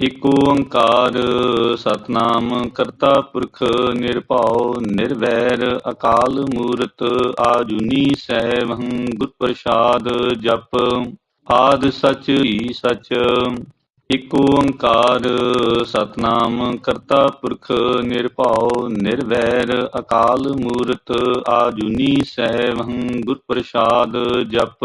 ਇਕ ਓੰਕਾਰ ਸਤਨਾਮ ਕਰਤਾ ਪੁਰਖ ਨਿਰਭਉ ਨਿਰਵੈਰ ਅਕਾਲ ਮੂਰਤ ਆਜੂਨੀ ਸੈਭੰ ਗੁਰ ਪ੍ਰਸਾਦ ਜਪ, ਆਦ ਸਚ ਹੀ ਸਚ। ਇਕ ਓੰਕਾਰ ਸਤਨਾਮ ਕਰਤਾ ਪੁਰਖ ਨਿਰਭਉ ਨਿਰਵੈਰ ਅਕਾਲ ਮੂਰਤ ਆਜੂਨੀ ਸੈਭੰ ਗੁਰ ਪ੍ਰਸਾਦ ਜਪ।